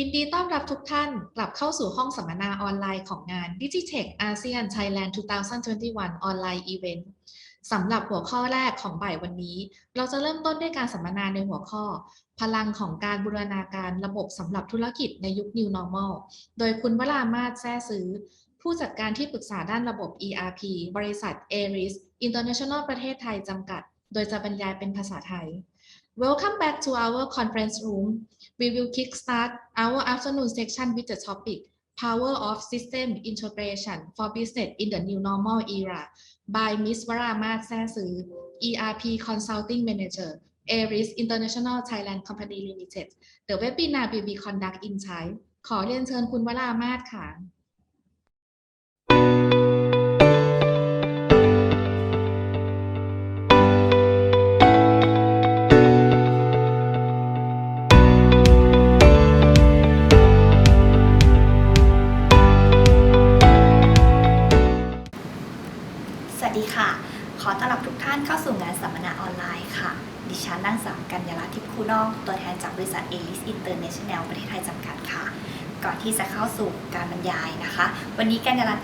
ยินดีต้อนรับทุกท่านกลับเข้าสู่ห้องสัมมนาออนไลน์ของงาน Digitech ASEAN Thailand 2021ออนไลน์อีเวนต์สำหรับหัวข้อแรกของบ่ายวันนี้ เราจะเริ่มต้นด้วยการสัมมนาในหัวข้อ พลังของการบูรณาการระบบสำหรับธุรกิจในยุค New Normal โดยคุณวรามาศแซ่ซื้อ ผู้จัดการที่ปรึกษาด้านระบบ ERP บริษัท Aris International ประเทศไทยจำกัด โดยจะบรรยายเป็นภาษาไทย Welcome back to our conference room. We will kickstart our afternoon section with the topic Power of System Integration for Business in the New Normal Era by Ms. Varama Sasu, ERP Consulting Manager, Aris International Thailand Company Limited. The webinar will be conducted in Thai. ขอเรียนเชิญคุณวรามาศค่ะ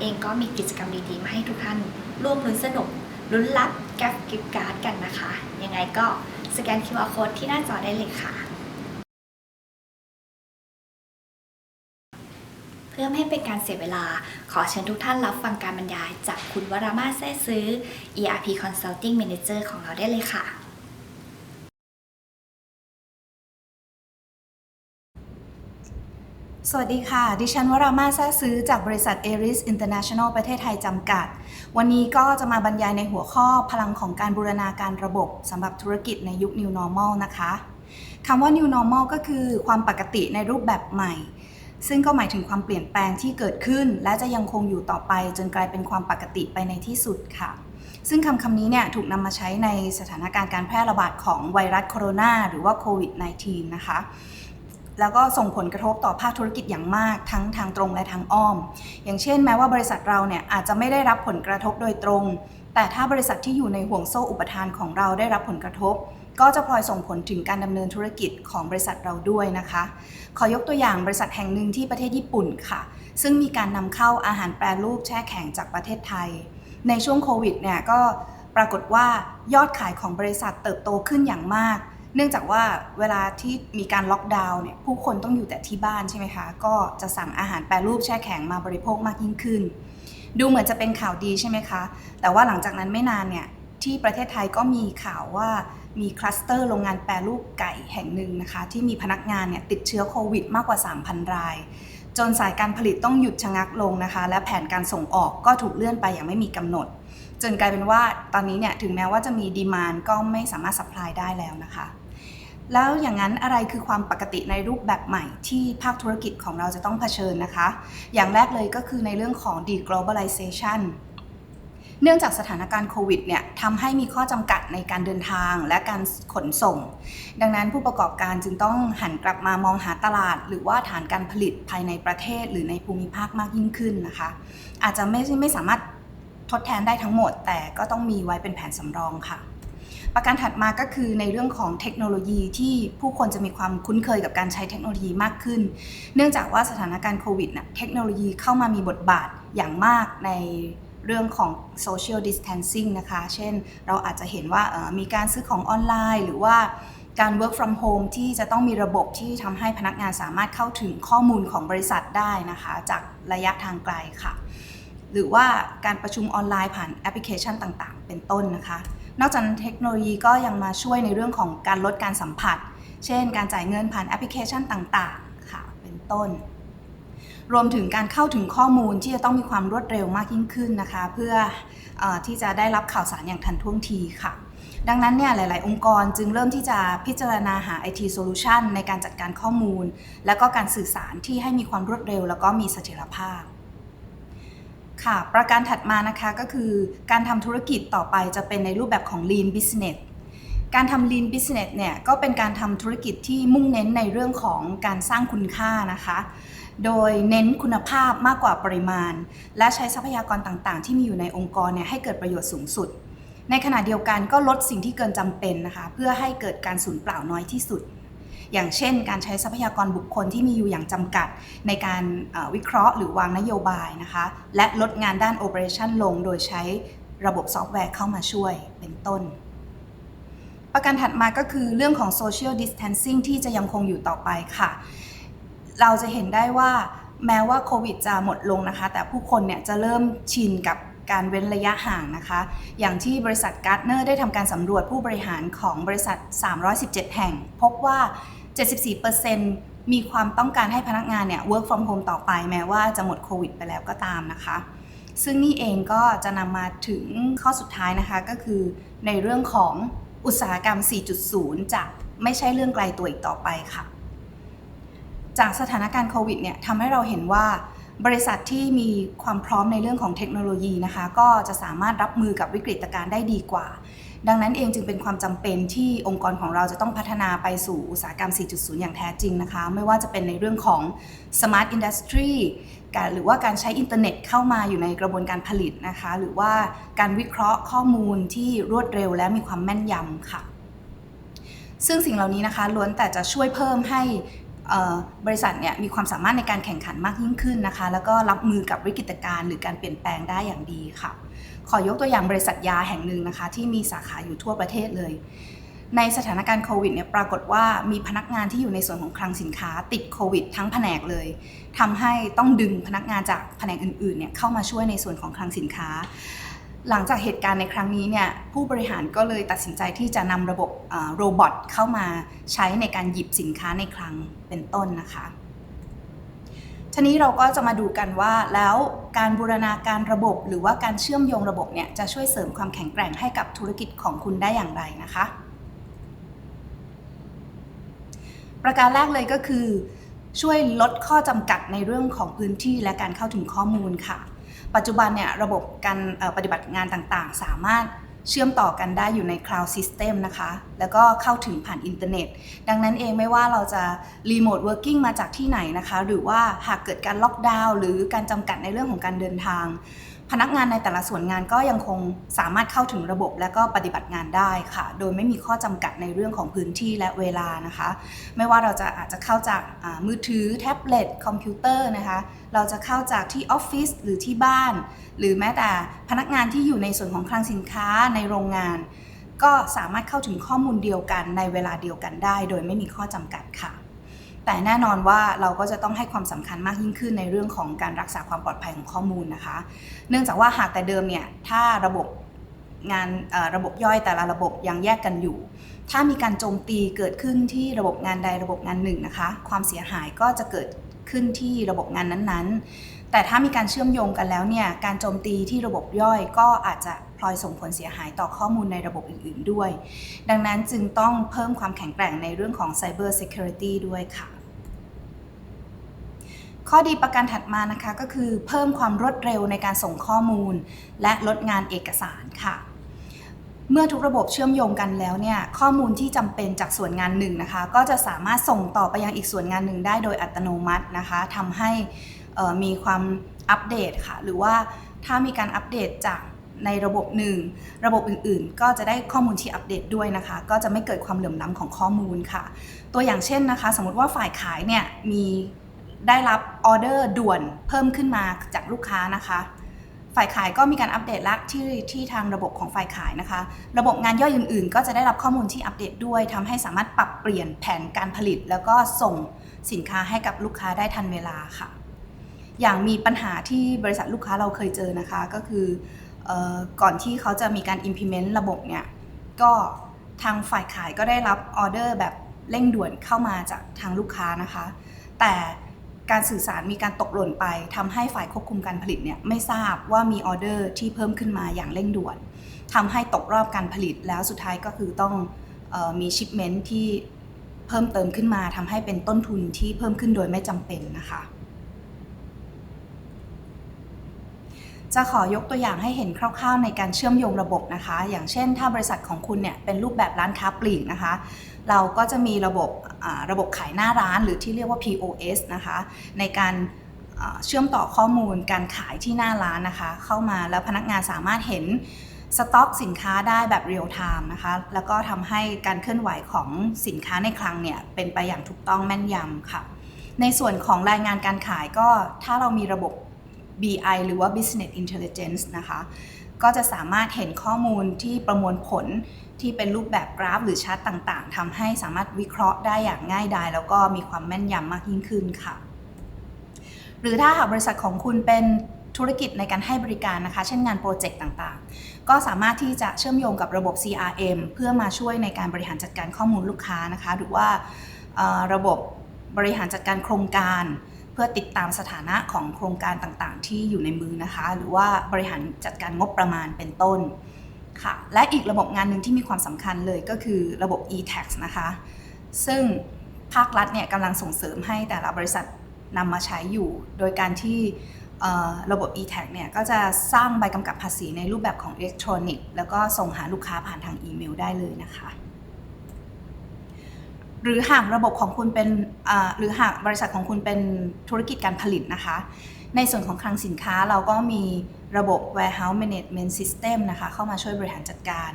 เองก็มีกิจกรรมดีๆมาให้ทุกท่านร่วมลุ้นสนุกลุ้นรับแกฟกิฟต์การ์ดกันนะคะ ยังไงก็สแกน QR Code ที่หน้าจอได้เลยค่ะ เพื่อไม่ให้เป็นการเสียเวลา ขอเชิญทุกท่านรับฟังการบรรยายจากคุณวรามาแซ่ซื้อ ERP Consulting Manager ของเราได้เลยค่ะ สวัสดีค่ะ ดิฉันวรามาแซ่ซื้อจากบริษัท Aris International ประเทศไทยจำกัด วันนี้ก็จะมาบรรยายในหัวข้อพลังของการบูรณาการระบบสำหรับธุรกิจในยุค New Normal นะคะคำว่า New Normal ก็คือความปกติในรูปแบบใหม่ ซึ่งก็หมายถึงความเปลี่ยนแปลงที่เกิดขึ้น และจะยังคงอยู่ต่อไป จนกลายเป็นความปกติไปในที่สุดค่ะ ซึ่งคำคำนี้เนี่ยถูกนำมาใช้ในสถานการณ์การแพร่ระบาดของไวรัสโคโรนาหรือว่าโควิด -19 นะคะ แล้วก็ส่งผลกระทบต่อภาคธุรกิจอย่างมากทั้งทางตรงและทางอ้อม อย่างเช่นแม้ว่าบริษัทเราเนี่ยอาจจะไม่ได้รับผลกระทบโดยตรง แต่ถ้าบริษัทที่อยู่ในห่วงโซ่อุปทานของเราได้รับผลกระทบ ก็จะพลอยส่งผลถึงการดำเนินธุรกิจของบริษัทเราด้วยนะคะ ขอยกตัวอย่างบริษัทแห่งหนึ่งที่ประเทศญี่ปุ่นค่ะ ซึ่งมีการนำเข้าอาหารแปรรูปแช่แข็งจากประเทศไทย ในช่วงโควิดเนี่ยก็ปรากฏว่ายอดขายของบริษัทเติบโตขึ้นอย่างมาก เนื่องจากว่าเวลาที่มีการล็อกดาวน์เนี่ยผู้คนต้องอยู่แต่ที่บ้านใช่ไหมคะ ก็จะสั่งอาหารแปรรูปแช่แข็งมาบริโภคมากยิ่งขึ้น ดูเหมือนจะเป็นข่าวดีใช่ไหมคะ แต่ว่าหลังจากนั้นไม่นานเนี่ยที่ประเทศไทยก็มีข่าวว่ามีคลัสเตอร์โรงงานแปรรูปไก่แห่งหนึ่งนะคะ ที่มีพนักงานเนี่ยติดเชื้อโควิดมากกว่า 3,000 ราย จนสายการผลิตต้องหยุดชะงักลงนะคะ และแผนการส่งออกก็ถูกเลื่อนไปอย่างไม่มีกำหนด จนกลายเป็นว่าตอนนี้เนี่ยถึงแม้ว่าจะมีดีมานก็ไม่สามารถสัพพลายได้แล้วนะคะ แล้วอย่างนั้นอะไรคือความปกติในรูปแบบใหม่ที่ภาคธุรกิจของเราจะต้องเผชิญนะคะ อย่างแรกเลยก็คือในเรื่องของ deglobalization เนื่องจากสถานการณ์โควิดเนี่ยทำให้มีข้อจำกัดในการเดินทางและการขนส่ง ดังนั้นผู้ประกอบการจึงต้องหันกลับมามองหาตลาด หรือว่าฐานการผลิตภายในประเทศหรือในภูมิภาคมากยิ่งขึ้นนะคะ อาจจะไม่ไม่สามารถทดแทนได้ทั้งหมด แต่ก็ต้องมีไว้เป็นแผนสำรองค่ะ ประการถัดมาก็คือในเรื่องของเทคโนโลยีที่ผู้คนจะมีความคุ้นเคยกับการใช้เทคโนโลยีมากขึ้น เนื่องจากว่าสถานการณ์โควิดน่ะเทคโนโลยีเข้ามามีบทบาทอย่างมากในเรื่องของ social distancing นะคะ เช่น เราอาจจะเห็นว่ามีการซื้อของออนไลน์ หรือว่าการ work from home ที่จะต้องมีระบบที่ทำให้พนักงานสามารถเข้าถึงข้อมูลของบริษัทได้นะคะ จากระยะทางไกลค่ะ หรือว่าการประชุมออนไลน์ผ่านแอปพลิเคชันต่างๆ เป็นต้นนะคะ นอกจากนั้นเทคโนโลยีก็ยังมาช่วยในเรื่องของการลดการสัมผัส เช่น การจ่ายเงินผ่านแอปพลิเคชันต่างๆ ค่ะ เป็นต้น รวมถึงการเข้าถึงข้อมูลที่จะต้องมีความรวดเร็วมากยิ่งขึ้นนะคะ เพื่อเออที่จะได้รับข่าวสารอย่างทันท่วงทีค่ะดังนั้นเนี่ยหลาย ๆ องค์กรจึงเริ่มที่จะพิจารณาหา IT solution ในการจัดการข้อมูล และก็การสื่อสารที่ให้มีความรวดเร็ว แล้วก็มีเสถียรภาพ ค่ะ ประการถัดมานะคะก็คือการทำธุรกิจต่อไปจะเป็นในรูปแบบของ lean business การทำ lean business เนี่ยก็เป็นการทำธุรกิจที่มุ่งเน้นในเรื่องของการสร้างคุณค่านะคะ โดยเน้นคุณภาพมากกว่าปริมาณ และใช้ทรัพยากรต่างๆ ที่มีอยู่ในองค์กรเนี่ยให้เกิดประโยชน์สูงสุด ในขณะเดียวกันก็ลดสิ่งที่เกินจำเป็นนะคะ เพื่อให้เกิดการสูญเปล่าน้อยที่สุด อย่างเช่น การใช้ทรัพยากรบุคคลที่มีอยู่อย่างจำกัด ในการวิเคราะห์หรือวางนโยบายนะคะ และลดงานด้านโอเปอเรชันลง โดยใช้ระบบซอฟต์แวร์เข้ามาช่วยเป็นต้น ประการถัดมาก็คือเรื่องของ social distancing ที่จะยังคงอยู่ต่อไปค่ะ เราจะเห็นได้ว่าแม้ว่าโควิดจะหมดลงนะคะ แต่ผู้คนเนี่ยจะเริ่มชินกับการเว้นระยะห่างนะคะ อย่างที่บริษัทการ์ดเนอร์ได้ทำการสำรวจผู้บริหารของบริษัท 317 แห่ง พบว่า 74%มีความต้องการให้พนักงานเนี่ย work from home ต่อไปแม้ว่าจะหมดโควิดไปแล้วก็ตามนะคะ ซึ่งนี่เองก็จะนำมาถึงข้อสุดท้ายนะคะก็คือในเรื่องของอุตสาหกรรม 4.0 จะไม่ใช่เรื่องไกลตัวอีกต่อไปค่ะ จากสถานการณ์โควิดเนี่ยทำให้เราเห็นว่าบริษัทที่มีความพร้อมในเรื่องของเทคโนโลยีนะคะ ก็จะสามารถรับมือกับวิกฤตการณ์ได้ดีกว่า ดังนั้นเองจึงเป็นความจำเป็นที่องค์กรของเราจะต้องพัฒนาไปสู่อุตสาหกรรม 4.0 อย่างแท้จริงนะคะ ไม่ว่าจะเป็นในเรื่องของ Smart Industry การหรือว่าการใช้อินเทอร์เน็ตเข้ามาอยู่ในกระบวนการผลิตนะคะ หรือว่าการวิเคราะห์ข้อมูลที่รวดเร็วและมีความแม่นยำค่ะ ซึ่งสิ่งเหล่านี้นะคะล้วนแต่จะช่วยเพิ่มให้บริษัทเนี่ยมีความสามารถในการแข่งขันมากยิ่งขึ้นนะคะ แล้วก็รับมือกับวิกฤตการณ์หรือการเปลี่ยนแปลงได้อย่างดีค่ะ ขอยกตัวอย่างบริษัทยาแห่งหนึ่งนะคะที่มีสาขาอยู่ทั่วประเทศเลย ในสถานการณ์โควิดเนี่ยปรากฏว่ามีพนักงานที่อยู่ในส่วนของคลังสินค้าติดโควิด ทั้งแผนกเลยทำให้ต้องดึงพนักงานจากแผนกอื่นๆเนี่ยเข้ามาช่วยในส่วนของคลังสินค้า หลังจากเหตุการณ์ในครั้งนี้เนี่ยผู้บริหารก็เลยตัดสินใจที่จะนำระบบโรบอทเข้ามาใช้ในการหยิบสินค้าในคลังเป็นต้นนะคะ ทีนี้เราก็จะมาดูกันว่าแล้วการบูรณาการระบบหรือว่าการเชื่อมโยงระบบเนี่ยจะช่วยเสริมความแข็งแกร่งให้กับธุรกิจของคุณได้อย่างไรนะคะ ประการแรกเลยก็คือ ช่วยลดข้อจำกัดในเรื่องของพื้นที่และการเข้าถึงข้อมูลค่ะ ปัจจุบันเนี่ยระบบการปฏิบัติงานต่างๆ สามารถ เชื่อมต่อกันได้อยู่ใน Cloud System นะคะ แล้วก็เข้าถึงผ่านอินเทอร์เน็ต ดังนั้นเองไม่ว่าเราจะรีโมทเวิร์กิ่งมาจากที่ไหนนะคะ หรือว่าหากเกิดการล็อกดาวน์หรือการจำกัดในเรื่องของการเดินทาง พนักงานในแต่ละส่วนงานก็ยังคงสามารถเข้าถึงระบบและก็ปฏิบัติงานได้ค่ะ โดยไม่มีข้อจำกัดในเรื่องของพื้นที่และเวลานะคะ ไม่ว่าเราจะอาจจะเข้าจากมือถือแท็บเล็ตคอมพิวเตอร์นะคะ เราจะเข้าจากที่ออฟฟิศหรือที่บ้าน หรือแม้แต่พนักงานที่อยู่ในส่วนของคลังสินค้าในโรงงาน ก็สามารถเข้าถึงข้อมูลเดียวกันในเวลาเดียวกันได้ โดยไม่มีข้อจำกัดค่ะ แต่แน่นอนว่าเราก็จะต้องให้ความสำคัญมากยิ่งขึ้นในเรื่องของการรักษาความปลอดภัยของข้อมูลนะคะ เนื่องจากว่าหากแต่เดิมเนี่ยถ้าระบบงานระบบย่อยแต่ละระบบยังแยกกันอยู่ ถ้ามีการโจมตีเกิดขึ้นที่ระบบงานใดระบบงานหนึ่งนะคะ ความเสียหายก็จะเกิดขึ้นที่ระบบงานนั้นๆ แต่ถ้ามีการเชื่อมโยงกันแล้วเนี่ย การโจมตีที่ระบบย่อยก็อาจจะพลอยส่งผลเสียหายต่อข้อมูลในระบบอื่น ๆ ด้วย ดังนั้นจึงต้องเพิ่มความแข็งแกร่งในเรื่องของ Cyber Security ด้วยค่ะ ข้อดีประการถัดมานะคะก็คือเพิ่มความรวดเร็วในการส่งข้อมูล และลดงานเอกสารค่ะ เมื่อทุกระบบเชื่อมโยงกันแล้วเนี่ยข้อมูลที่จำเป็นจากส่วนงานหนึ่งนะคะ ก็จะสามารถส่งต่อไปยังอีกส่วนงานหนึ่งได้โดยอัตโนมัตินะคะทำให้มีความอัปเดตค่ะ หรือว่าถ้ามีการอัปเดตจากในระบบหนึ่งระบบอื่นๆ ก็จะได้ข้อมูลที่อัปเดตด้วยนะคะ ก็จะไม่เกิดความเหลื่อมล้ำของข้อมูลค่ะ ตัวอย่างเช่นนะคะ สมมติว่าฝ่ายขายเนี่ยมี ได้รับออเดอร์ด่วนเพิ่มขึ้นมาจากลูกค้านะคะ ฝ่ายขายก็มีการอัปเดตละที่ที่ทางระบบของฝ่ายขายนะคะ ระบบงานย่อยอื่น ๆ ก็จะได้รับข้อมูลที่อัปเดตด้วยทำให้สามารถปรับเปลี่ยนแผนการผลิต แล้วก็ส่งสินค้าให้กับลูกค้าได้ทันเวลาค่ะ อย่างมีปัญหาที่บริษัทลูกค้าเราเคยเจอนะคะ ก็คือออก่อนที่เขาจะมีการ implement ระบบเนี่ยก็ทางฝ่ายขายก็ได้รับออเดอร์แบบเร่งด่วนเข้ามาจากทางลูกค้านะคะ แต่ การสื่อสารมีการตกหล่นไปทำให้ฝ่ายควบคุมการผลิตเนี่ยไม่ทราบว่ามีออเดอร์ที่เพิ่มขึ้นมาอย่างเร่งด่วนทำให้ตกรอบการผลิตแล้วสุดท้ายก็คือต้องออมีชิปเมนท์ที่เพิ่มเติมขึ้นมาทำให้เป็นต้นทุนที่เพิ่มขึ้นโดยไม่จำเป็นนะคะ จะขอยกตัวอย่างให้เห็นคร่าวๆ ในการเชื่อมโยงระบบนะคะ อย่างเช่น ถ้าบริษัทของคุณเนี่ยเป็นรูปแบบร้านค้าปลีกนะคะ เราก็จะมีระบบระบบขายหน้าร้านหรือที่เรียกว่า POS นะคะในการเชื่อมต่อข้อมูลการขายที่หน้าร้านนะคะ เข้ามาแล้วพนักงานสามารถเห็นสต็อกสินค้าได้แบบเรียลไทม์นะคะ แล้วก็ทำให้การเคลื่อนไหวของสินค้าในคลังเนี่ยเป็นไปอย่างถูกต้องแม่นยำค่ะ ในส่วนของรายงานการขายก็ถ้าเรามีระบบ BI หรือว่า Business Intelligence นะคะ ก็จะสามารถเห็นข้อมูลที่ประมวลผลที่เป็นรูปแบบกราฟหรือชาร์ตต่างๆทำให้สามารถวิเคราะห์ได้อย่างง่ายดายแล้วก็มีความแม่นยำมากยิ่งขึ้นค่ะ หรือถ้าหากบริษัทของคุณเป็นธุรกิจในการให้บริการนะคะ เช่นงานโปรเจกต์ต่างๆ ก็สามารถที่จะเชื่อมโยงกับระบบ CRM เพื่อมาช่วยในการบริหารจัดการข้อมูลลูกค้านะคะ หรือว่าระบบบริหารจัดการโครงการ เพื่อติดตามสถานะของโครงการต่างๆ ที่อยู่ในมือนะคะ หรือว่าบริหารจัดการงบประมาณเป็นต้นค่ะ และอีกระบบงานหนึ่งที่มีความสำคัญเลยก็คือระบบ e-tax นะคะ ซึ่งภาครัฐเนี่ยกำลังส่งเสริมให้แต่ละบริษัทนำมาใช้อยู่ โดยการที่ระบบ e-tax เนี่ยก็จะสร้างใบกำกับภาษีในรูปแบบของอิเล็กทรอนิกส์แล้วก็ส่งหาลูกค้าผ่านทางอีเมลได้เลยนะคะ หรือหากระบบของคุณเป็นหรือหากบริษัทของคุณเป็นธุรกิจการผลิตนะคะ ในส่วนของคลังสินค้าเราก็มีระบบ warehouse management system นะคะ เข้ามาช่วยบริหารจัดการ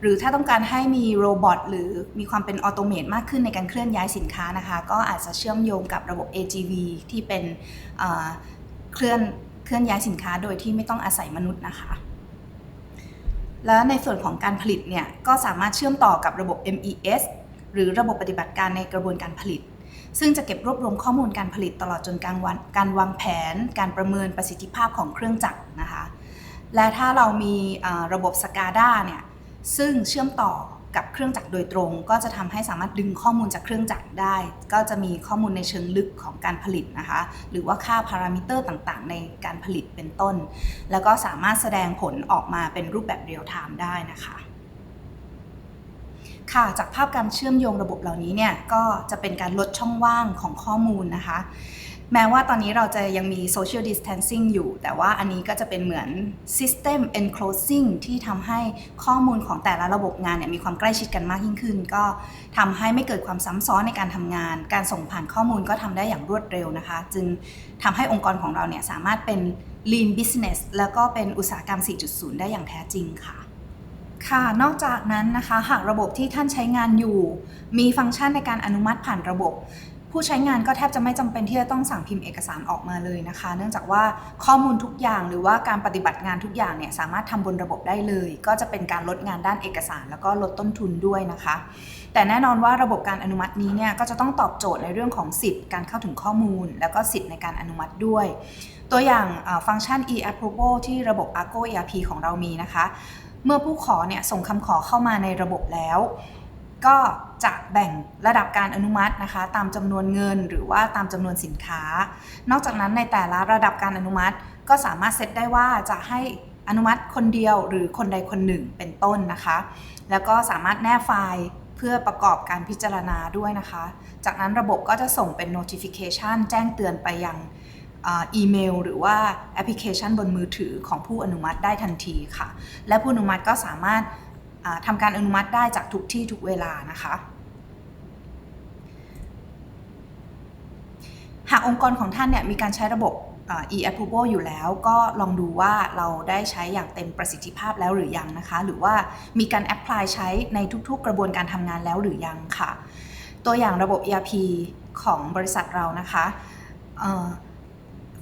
หรือถ้าต้องการให้มีโรบอทหรือมีความเป็นออโตเมตมากขึ้นในการเคลื่อนย้ายสินค้านะคะ ก็อาจจะเชื่อมโยงกับระบบ AGV ที่เป็นเคลื่อนเคลื่อนย้ายสินค้าโดยที่ไม่ต้องอาศัยมนุษย์นะคะแล้วในส่วนของการผลิตเนี่ยก็สามารถเชื่อมต่อกับระบบ MES หรือระบบปฏิบัติการในกระบวนการผลิต ซึ่งจะเก็บรวบรวมข้อมูลการผลิตตลอดจนการวันการวางแผน การประเมินประสิทธิภาพของเครื่องจักรนะคะและถ้าเรามีระบบ SCADA เนี่ยซึ่งเชื่อมต่อกับเครื่องจักรโดยตรง ก็จะทำให้สามารถดึงข้อมูลจากเครื่องจักรได้ ก็จะมีข้อมูลในเชิงลึกของการผลิตนะคะ หรือว่าค่าพารามิเตอร์ต่างๆ ในการผลิตเป็นต้น แล้วก็สามารถแสดงผลออกมาเป็นรูปแบบเรียลไทม์ได้นะคะ ค่ะ จากภาพการเชื่อมโยงระบบเหล่านี้เนี่ยก็จะเป็นการลดช่องว่างของข้อมูลนะคะ แม้ว่าตอนนี้เราจะยังมี social distancing อยู่ แต่ว่าอันนี้ก็จะเป็นเหมือน system enclosing ที่ทำให้ข้อมูลของแต่ละระบบงานเนี่ยมีความใกล้ชิดกันมากยิ่งขึ้น ก็ทำให้ไม่เกิดความซ้ำซ้อนในการทำงาน การส่งผ่านข้อมูลก็ทำได้อย่างรวดเร็วนะคะ จึงทำให้องค์กรของเราเนี่ยสามารถเป็น lean business แล้วก็เป็นอุตสาหกรรม 4.0 ได้อย่างแท้จริงค่ะ ค่ะ นอกจากนั้นนะคะ หากระบบที่ท่านใช้งานอยู่ มีฟังก์ชันในการอนุมัติผ่านระบบ ผู้ใช้งานก็แทบจะไม่จำเป็นที่จะต้องสั่งพิมพ์เอกสารออกมาเลยนะคะ เนื่องจากว่าข้อมูลทุกอย่างหรือว่าการปฏิบัติงานทุกอย่างเนี่ยสามารถทำบนระบบได้เลย ก็จะเป็นการลดงานด้านเอกสาร แล้วก็ลดต้นทุนด้วยนะคะ แต่แน่นอนว่าระบบการอนุมัตินี้เนี่ยก็จะต้องตอบโจทย์ในเรื่องของสิทธิ์การเข้าถึงข้อมูล แล้วก็สิทธิ์ในการอนุมัติด้วย ตัวอย่างฟังก์ชัน e-approval ที่ระบบ Argo ERP ของเรามีนะคะ เมื่อผู้ขอเนี่ยส่งคำขอเข้ามาในระบบแล้ว ก็จะแบ่งระดับการอนุมัตินะคะ ตามจำนวนเงินหรือว่าตามจำนวนสินค้า นอกจากนั้นในแต่ละระดับการอนุมัติ ก็สามารถเซตได้ว่าจะให้อนุมัติคนเดียวหรือคนใดคนหนึ่งเป็นต้นนะคะ แล้วก็สามารถแนบไฟล์เพื่อประกอบการพิจารณาด้วยนะคะ จากนั้นระบบก็จะส่งเป็น notification แจ้งเตือนไปยัง อีเมล หรือว่าแอปพลิเคชันบนมือถือของผู้อนุมัติได้ทันทีค่ะ และผู้อนุมัติก็สามารถทำการอนุมัติได้จากทุกที่ทุกเวลานะคะหากองค์กรของท่านเนี่ยมีการใช้ระบบ e-approval อยู่แล้ว ก็ลองดูว่าเราได้ใช้อย่างเต็มประสิทธิภาพแล้วหรือยังนะคะ หรือว่ามีการ apply ใช้ในทุกๆ กระบวนการทำงานแล้วหรือยังค่ะ ตัวอย่างระบบ ERP ของบริษัทเรานะคะ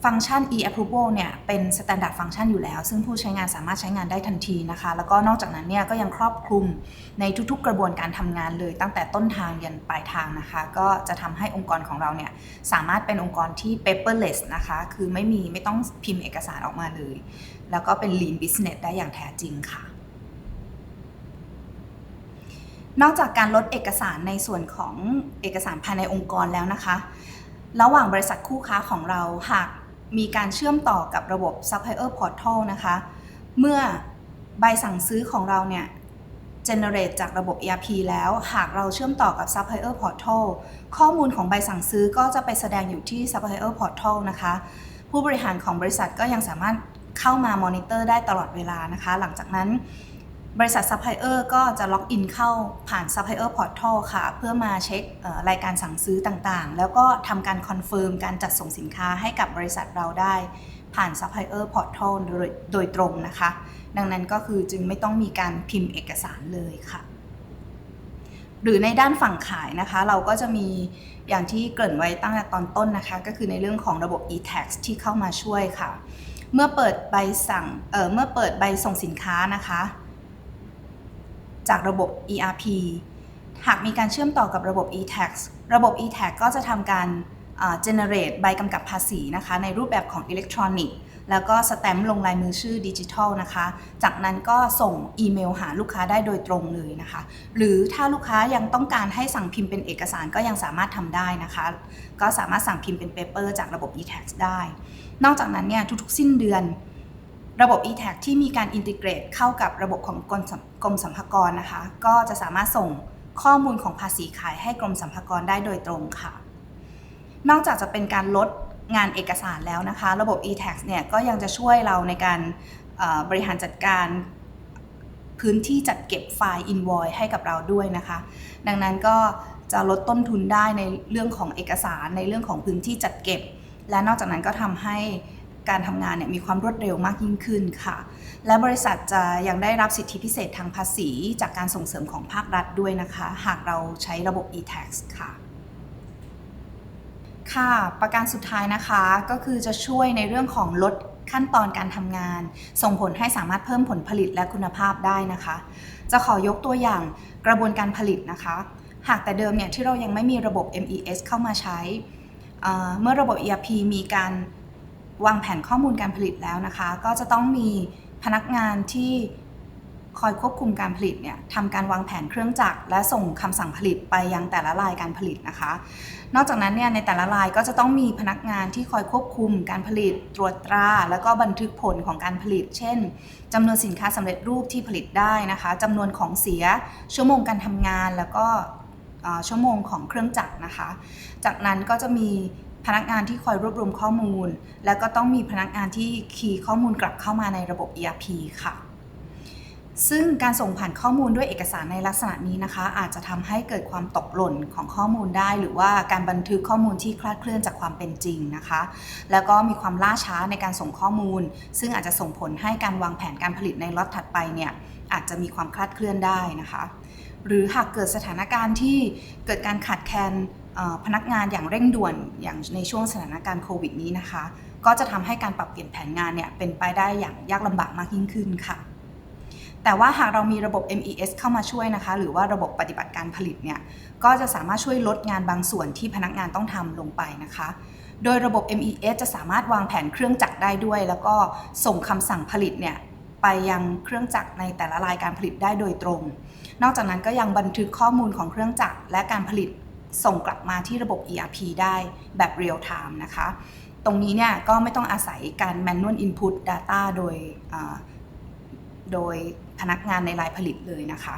ฟังก์ชัน e-approval เนี่ยเป็น standard ฟังก์ชันอยู่แล้ว ซึ่งผู้ใช้งานสามารถใช้งานได้ทันทีนะคะ แล้วก็นอกจากนั้นเนี่ยก็ยังครอบคลุมในทุกๆ กระบวนการทำงานเลย ตั้งแต่ต้นทางยันปลายทางนะคะ ก็จะทำให้องค์กรของเราเนี่ยสามารถเป็นองค์กรที่ paperless นะคะ คือไม่มีไม่ต้องพิมพ์เอกสารออกมาเลย แล้วก็เป็น lean business ได้อย่างแท้จริงค่ะนอกจากการลดเอกสารในส่วนของเอกสารภายในองค์กรแล้วนะคะ ระหว่างบริษัทคู่ค้าของเราหาก มีการเชื่อมต่อกับระบบ Supplier Portal นะคะ เมื่อใบสั่งซื้อของเราเนี่ย generate จากระบบ ERP แล้ว หากเราเชื่อมต่อกับ Supplier Portal ข้อมูลของใบสั่งซื้อก็จะไปแสดงอยู่ที่ Supplier Portal นะคะ ผู้บริหารของบริษัทก็ยังสามารถเข้ามามอนิเตอร์ได้ตลอดเวลานะคะ หลังจากนั้น บริษัทซัพพลายเออร์ก็จะล็อกอินเข้าผ่านซัพพลายเออร์พอร์ทัลค่ะ เพื่อมาเช็ครายการสั่งซื้อต่างๆ แล้วก็ทำการคอนเฟิร์มการจัดส่งสินค้าให้กับบริษัทเราได้ ผ่าน Supplier Portal โดยโดยตรงนะคะ ดังนั้นก็คือจึงไม่ต้องมีการพิมพ์เอกสารเลยค่ะ หรือในด้านฝั่งขายนะคะ เราก็จะมีอย่างที่เกริ่นไว้ตั้งแต่ตอนต้นนะคะ ก็คือในเรื่องของระบบ e-tax ที่เข้ามาช่วยค่ะ เมื่อเปิดใบสั่งเเมื่อเปิดใบส่งสินค้านะคะ จากระบบ ERP หากมีการเชื่อมต่อกับระบบ e-tax ระบบ e-tax ก็จะทำการ generate ใบกำกับภาษีนะคะ ในรูปแบบของอิเล็กทรอนิกส์แล้วก็สแตมป์ลงลายมือชื่อดิจิทัลนะคะ จากนั้นก็ส่งอีเมลหาลูกค้าได้โดยตรงเลยนะคะ หรือถ้าลูกค้ายังต้องการให้สั่งพิมพ์เป็นเอกสารก็ยังสามารถทำได้นะคะ ก็สามารถสั่งพิมพ์เป็นเปเปอร์จากระบบ e-tax ได้ นอกจากนั้นเนี่ยทุกๆ สิ้นเดือน ระบบ e-tax ที่มีการอินทิเกรตเข้ากับระบบของกรมสำกรมสัมภากรนะคะ ก็จะสามารถส่งข้อมูลของภาษีขายให้กรมสัมภากรได้โดยตรงค่ะ นอกจากจะเป็นการลดงานเอกสารแล้วนะคะ ระบบ e-tax เนี่ยก็ยังจะช่วยเราในการบริหารจัดการพื้นที่จัดเก็บไฟล์ invoice ให้กับเราด้วยนะคะ ดังนั้นก็จะลดต้นทุนได้ในเรื่องของเอกสารในเรื่องของพื้นที่จัดเก็บ และนอกจากนั้นก็ทำให้ การทำงานเนี่ยมีความรวดเร็วมากยิ่งขึ้นค่ะ และบริษัทจะยังได้รับสิทธิพิเศษทางภาษี จากการส่งเสริมของภาครัฐด้วยนะคะ หากเราใช้ระบบ e-tax ค่ะค่ะ ประการสุดท้ายนะคะก็คือจะช่วยในเรื่องของลดขั้นตอนการทำงาน ส่งผลให้สามารถเพิ่มผลผลิตและคุณภาพได้นะคะ จะขอยกตัวอย่างกระบวนการผลิตนะคะ หากแต่เดิมเนี่ยที่เรายังไม่มีระบบ MES เข้ามาใช้ เมื่อระบบ ERP มีการ วางแผนข้อมูลการผลิตแล้วนะคะ ก็จะต้องมีพนักงานที่คอยควบคุมการผลิตเนี่ยทำการวางแผนเครื่องจักรและส่งคำสั่งผลิตไปยังแต่ละรายการผลิตนะคะ นอกจากนั้นเนี่ยในแต่ละรายก็จะต้องมีพนักงานที่คอยควบคุมการผลิต ตรวจตรา แล้วก็บันทึกผลของการผลิต เช่นจำนวนสินค้าสำเร็จรูปที่ผลิตได้นะคะจำนวนของเสียชั่วโมงการทำงานแล้วก็ชั่วโมงของเครื่องจักรนะคะ จากนั้นก็จะมี พนักงานที่คอยรวบรวมข้อมูล แล้วก็ต้องมีพนักงานที่คีย์ข้อมูลกลับเข้ามาในระบบ ERP ค่ะ ซึ่งการส่งผ่านข้อมูลด้วยเอกสารในลักษณะนี้นะคะ อาจจะทำให้เกิดความตกหล่นของข้อมูลได้ หรือว่าการบันทึกข้อมูลที่คลาดเคลื่อนจากความเป็นจริงนะคะ แล้วก็มีความล่าช้าในการส่งข้อมูล ซึ่งอาจจะส่งผลให้การวางแผนการผลิตในล็อตถัดไปเนี่ยอาจจะมีความคลาดเคลื่อนได้นะคะ หรือหากเกิดสถานการณ์ที่เกิดการขาดแคลน พนักงานอย่างเร่งด่วนอย่างในช่วงสถานการณ์โควิดนี้นะคะ ก็จะทำให้การปรับเปลี่ยนแผนงานเนี่ยเป็นไปได้อย่างยากลำบากมากยิ่งขึ้นค่ะ แต่ว่าหากเรามีระบบ MES เข้ามาช่วยนะคะ หรือว่าระบบปฏิบัติการผลิตเนี่ยก็จะสามารถช่วยลดงานบางส่วนที่พนักงานต้องทำลงไปนะคะ โดยระบบ MES จะสามารถวางแผนเครื่องจักรได้ด้วย แล้วก็ส่งคำสั่งผลิตเนี่ยไปยังเครื่องจักรในแต่ละรายการผลิตได้โดยตรง นอกจากนั้นก็ยังบันทึกข้อมูลของเครื่องจักรและการผลิต ส่งกลับมาที่ระบบ ERP ได้แบบเรียลไทม์นะคะ ตรงนี้เนี่ยก็ไม่ต้องอาศัยการ manual input data โดยโดยพนักงานในรายผลิตเลยนะคะ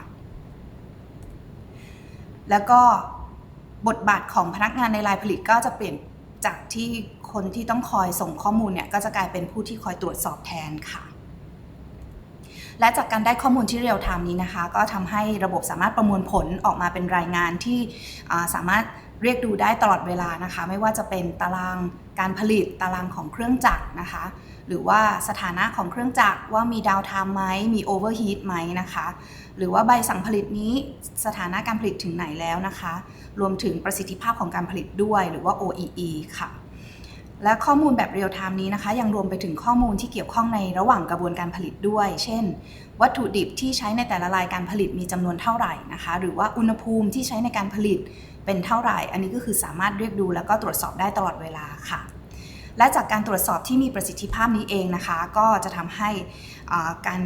แล้วก็บทบาทของพนักงานในรายผลิตก็จะเปลี่ยนจากที่คนที่ต้องคอยส่งข้อมูลเนี่ยก็จะกลายเป็นผู้ที่คอยตรวจสอบแทนค่ะ และจากการได้ข้อมูลที่เรียลไทม์นี้นะคะ ก็ทำให้ระบบสามารถประมวลผลออกมาเป็นรายงานที่สามารถเรียกดูได้ตลอดเวลานะคะ ไม่ว่าจะเป็นตารางการผลิตตารางของเครื่องจักรนะคะ หรือว่าสถานะของเครื่องจักรว่ามีดาวไทม์ไหมมีโอเวอร์ฮีทไหมนะคะ หรือว่าใบสั่งผลิตนี้สถานะการผลิตถึงไหนแล้วนะคะ รวมถึงประสิทธิภาพของการผลิตด้วยหรือว่า OEE ค่ะ และข้อมูลแบบเรียลไทม์นี้นะคะ ยังรวมไปถึงข้อมูลที่เกี่ยวข้องในระหว่างกระบวนการผลิตด้วย เช่น วัตถุดิบที่ใช้ในแต่ละรายการผลิตมีจำนวนเท่าไหร่นะคะ หรือว่าอุณหภูมิที่ใช้ในการผลิตเป็นเท่าไหร่ อันนี้ก็คือสามารถเรียกดูแล้วก็ตรวจสอบได้ตลอดเวลาค่ะ และจากการตรวจสอบที่มีประสิทธิภาพนี้เองนะคะ ก็จะทำให้การ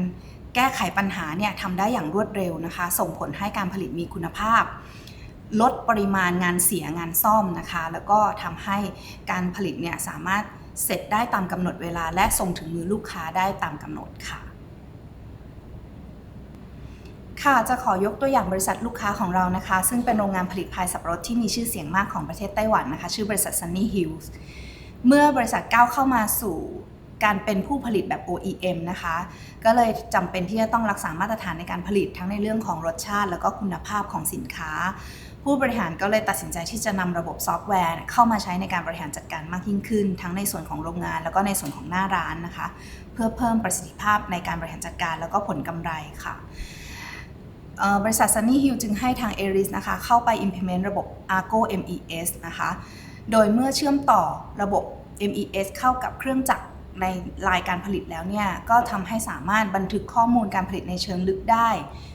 แก้ไขปัญหาเนี่ยทำได้อย่างรวดเร็วนะคะ ส่งผลให้การผลิตมีคุณภาพ ลดปริมาณงานเสียงานซ่อมนะคะ แล้วก็ทำให้การผลิตเนี่ยสามารถเสร็จได้ตามกำหนดเวลา และส่งถึงมือลูกค้าได้ตามกำหนดค่ะ ค่ะจะขอยกตัวอย่างบริษัทลูกค้าของเรานะคะ ซึ่งเป็นโรงงานผลิตพายสับปะรดที่มีชื่อเสียงมากของประเทศไต้หวันนะคะ ชื่อบริษัท Sunny Hills เมื่อบริษัทก้าวเข้ามาสู่การเป็นผู้ผลิตแบบ OEM นะคะ ก็เลยจำเป็นที่จะต้องรักษามาตรฐานในการผลิตทั้งในเรื่องของรสชาติ แล้วก็คุณภาพของสินค้า ผู้บริหารก็เลยตัดสินใจที่จะนำระบบซอฟต์แวร์ เข้ามาใช้ในการบริหารจัดการมากยิ่งขึ้น ทั้งในส่วนของโรงงาน แล้วก็ในส่วนของหน้าร้านนะคะ เพื่อเพิ่มประสิทธิภาพในการบริหารจัดการแล้วก็ผลกำไรค่ะบริษัท Sunny Hill จึงให้ทาง Aris นะคะเข้าไป implement ระบบ Argo MES นะคะ โดยเมื่อเชื่อมต่อระบบ MES เข้ากับเครื่องจักร ในลายการผลิตแล้วเนี่ยก็ทำให้สามารถบันทึกข้อมูลการผลิตในเชิงลึกได้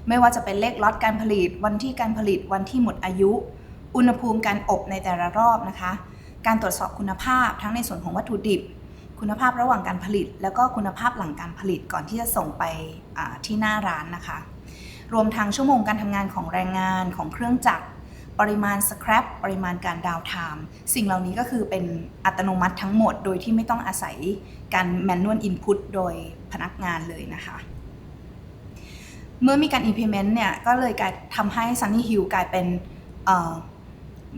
ไม่ว่าจะเป็นเลขล็อตการผลิต วันที่การผลิต วันที่หมดอายุ อุณหภูมิการอบในแต่ละรอบนะคะ การตรวจสอบคุณภาพทั้งในส่วนของวัตถุดิบ คุณภาพระหว่างการผลิต แล้วก็คุณภาพหลังการผลิตก่อนที่จะส่งไปอ่าที่หน้าร้านนะคะ รวมทั้งชั่วโมงการทำงานของแรงงานของเครื่องจักร ปริมาณสครับปริมาณการดาวไทม์สิ่งเหล่านี้ก็คือเป็นอัตโนมัติทั้งหมด โดยที่ไม่ต้องอาศัยการแมนนวลอินพุตโดยพนักงานเลยนะคะ เมื่อมีการ implement เนี่ย ก็เลยกลายทำให้ Sunny Hill กลายเป็น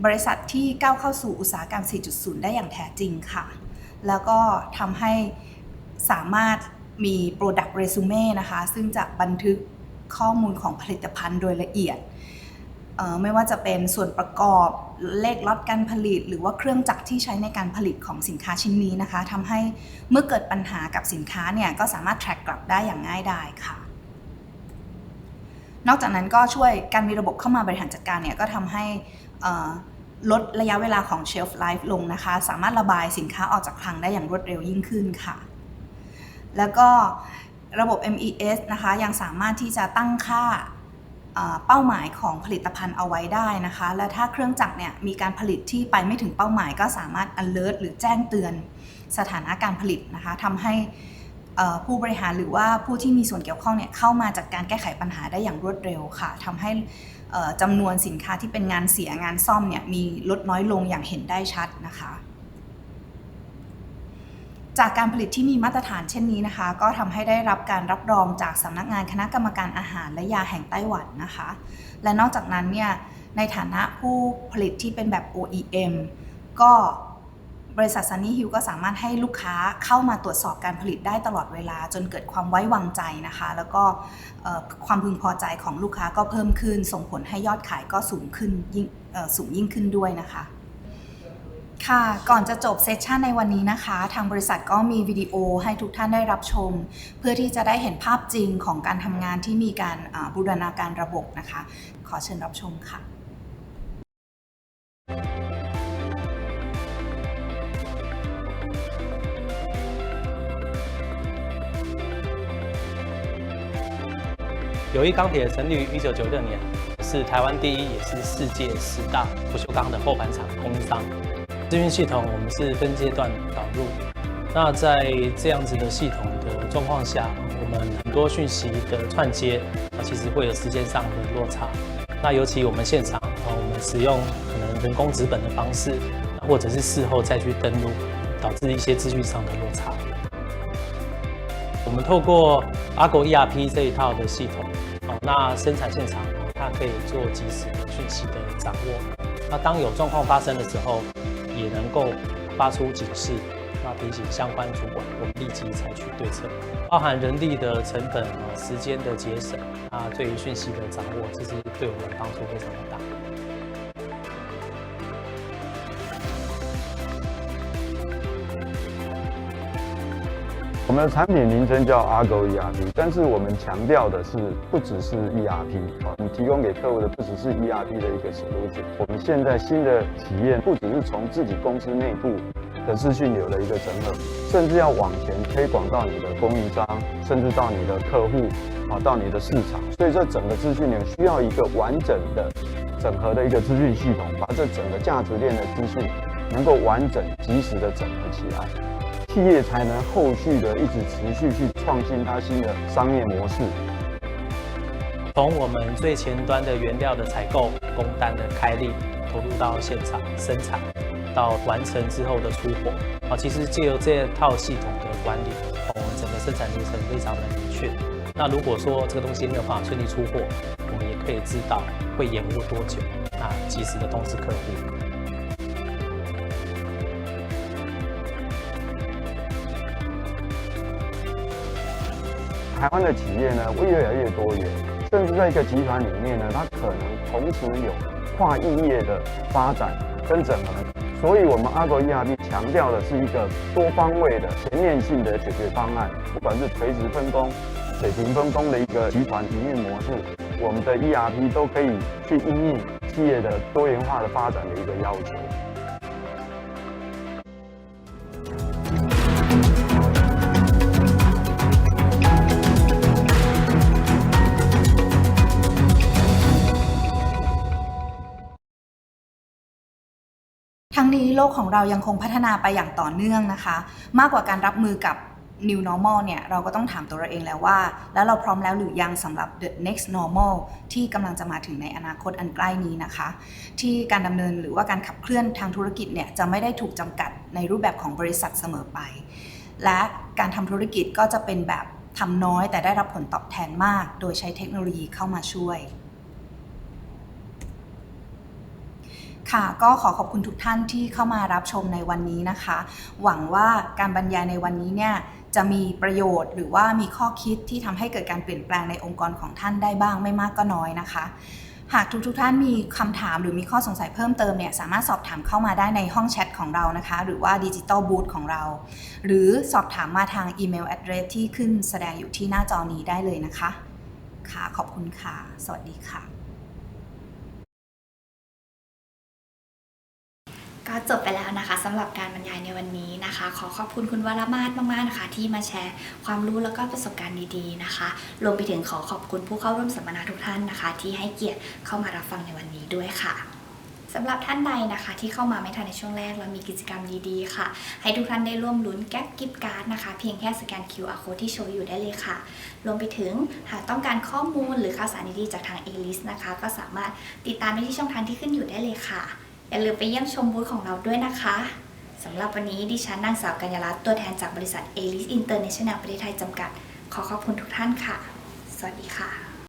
บริษัทที่ก้าวเข้าสู่อุตสาหกรรม 4.0 ได้อย่างแท้จริงค่ะ แล้วก็ทำให้สามารถมี Product Resume นะคะ ซึ่งจะบันทึกข้อมูลของผลิตภัณฑ์โดยละเอียด ไม่ว่าจะเป็นส่วนประกอบเลขล็อตการผลิต หรือว่าเครื่องจักรที่ใช้ในการผลิตของสินค้าชิ้นนี้นะคะทำให้เมื่อเกิดปัญหากับสินค้าเนี่ยก็สามารถ track กลับได้อย่างง่ายดายค่ะ นอกจากนั้นก็ช่วยการมีระบบเข้ามาบริหารจัดการเนี่ยก็ทำให้ลดระยะเวลาของ shelf life ลงนะคะ สามารถระบายสินค้าออกจากคลังได้อย่างรวดเร็วยิ่งขึ้นค่ะ แล้วก็ระบบ MES นะคะยังสามารถที่จะตั้งค่า เป้าหมายของผลิตภัณฑ์เอาไว้ได้นะคะ และถ้าเครื่องจักรเนี่ยมีการผลิตที่ไปไม่ถึงเป้าหมาย ก็สามารถ alert หรือแจ้งเตือนสถานะการผลิตนะคะทำให้ผู้บริหารหรือว่าผู้ที่มีส่วนเกี่ยวข้องเนี่ยเข้ามาจัดการแก้ไขปัญหาได้อย่างรวดเร็วค่ะทำให้จำนวนสินค้าที่เป็นงานเสียงานซ่อมเนี่ยมีลดน้อยลงอย่างเห็นได้ชัดนะคะ จากการผลิตที่มีมาตรฐานเช่นนี้นะคะ ก็ทำให้ได้รับการรับรองจากสำนักงานคณะกรรมการอาหารและยาแห่งไต้หวันนะคะ และนอกจากนั้นเนี่ยในฐานะผู้ผลิตที่เป็นแบบ OEM ก็บริษัท Sunny Hill ก็สามารถให้ลูกค้าเข้ามาตรวจสอบการผลิตได้ตลอดเวลา จนเกิดความไว้วางใจนะคะ แล้วก็ความพึงพอใจของลูกค้าก็เพิ่มขึ้น ส่งผลให้ยอดขายก็สูงขึ้นยิ่งสูงยิ่งขึ้นด้วยนะคะ ค่ะ ก่อนจะจบเซสชันในวันนี้นะคะ ทางบริษัทก็มีวิดีโอให้ทุกท่านได้รับชม เพื่อที่จะได้เห็นภาพจริงของการทำงานที่มีการอ่าบูรณาการระบบนะคะ ขอเชิญรับชมค่ะ 友谊钢铁成立于一九九六年，是台湾第一，也是世界十大不锈钢的后盘厂供应商。 资讯系统我们是分阶段导入，那在这样子的系统的状况下，我们很多讯息的串接啊，其实会有时间上的落差。那尤其我们现场啊，我们使用可能人工纸本的方式，或者是事后再去登录，导致一些资讯上的落差。我们透过 Argo ERP 这一套的系统，哦，那生产现场它可以做及时的讯息的掌握。那当有状况发生的时候，也能够发出警示，那提醒相关主管，我们立即采取对策，包含人力的成本啊、时间的节省啊，对于讯息的掌握，这是对我们帮助非常的大。我们的产品名称叫 Argo ERP，但是我们强调的是不只是 ERP，我们提供给客户的不只是 ERP 的一个 solution。我们现在新的体验不只是从自己公司内部的资讯流的一个整合，甚至要往前推广到你的供应商，甚至到你的客户，啊，到你的市场。所以这整个资讯流需要一个完整的整合的一个资讯系统，把这整个价值链的资讯能够完整、及时的整合起来。企业才能后续的一直持续去创新它新的商业模式。从我们最前端的原料的采购、工单的开立，投入到现场生产，到完成之后的出货，啊，其实借由这套系统的管理，我们整个生产流程非常的明确。那如果说这个东西没有办法顺利出货，我们也可以知道会延误多久，那，及时的通知客户。台湾的企业呢会越来越多元，甚至在一个集团里面呢，它可能同时有跨异业的发展跟整合。所以，我们阿狗 ERP 强调的是一个多方位的全面性的解决方案，不管是垂直分工、水平分工的一个集团营运模式，我们的 ERP 都可以去应应企业的多元化的发展的一个要求。 ทั้งนี้โลกของเรายังคงพัฒนาไปอย่างต่อเนื่องนะคะ มากกว่าการรับมือกับ new normal เนี่ยเราก็ต้องถามตัวเราเองแล้วว่า แล้วเราพร้อมแล้วหรือยังสำหรับ the next normal ที่กำลังจะมาถึงในอนาคตอันใกล้นี้นะคะ ที่การดำเนินหรือว่าการขับเคลื่อนทางธุรกิจเนี่ยจะไม่ได้ถูกจำกัดในรูปแบบของบริษัทเสมอไป และการทำธุรกิจก็จะเป็นแบบทำน้อยแต่ได้รับผลตอบแทนมาก โดยใช้เทคโนโลยีเข้ามาช่วย ค่ะก็ขอขอบคุณทุกท่านที่เข้ามารับชมในวันนี้นะคะ หวังว่าการบรรยายในวันนี้เนี่ยจะมีประโยชน์หรือว่ามีข้อคิดที่ทำให้เกิดการเปลี่ยนแปลงในองค์กรของท่านได้บ้างไม่มากก็น้อยนะคะ หากทุกทท่านมีคำถามหรือมีข้อสงสัยเพิ่มเติมเนี่ยสามารถสอบถามเข้ามาได้ในห้องแชทของเรานะคะ หรือว่าดิจิตอลบูธของเรา หรือสอบถามมาทางอีเมล address ที่ขึ้นแสดงอยู่ที่หน้าจอนี้ได้เลยนะคะ ค่ะขอบคุณค่ะ สวัสดีค่ะ ก็จบไปแล้วนะคะสำหรับการบรรยายในวันนี้นะคะ ขอขอบคุณคุณวรมาศมากๆนะคะ ที่มาแชร์ความรู้แล้วก็ประสบการณ์ดีๆนะคะ รวมไปถึงขอขอบคุณผู้เข้าร่วมสัมมนาทุกท่านนะคะ ที่ให้เกียรติเข้ามารับฟังในวันนี้ด้วยค่ะสำหรับท่านใดนะคะ ที่เข้ามาไม่ทันในช่วงแรกเรามีกิจกรรมดีๆค่ะ ให้ทุกท่านได้ร่วมลุ้นแก๊ปกิฟต์การ์ดนะคะ เพียงแค่สแกน QR code ที่โชว์อยู่ได้เลยค่ะ รวมไปถึงหากต้องการข้อมูลหรือข่าวสารดีๆจากทาง A-List นะคะ ก็สามารถติดตามได้ที่ช่องทางที่ขึ้นอยู่ได้เลยค่ะ อย่าลืมไปเยี่ยมชมบูธของเราด้วยนะคะสำหรับวันนี้ดิฉันนางสาวกัญญาลัตน์ตัวแทนจากบริษัท a l i s International ประเทศไทยจำกัด ขอขอบคุณทุกท่านค่ะ สวัสดีค่ะ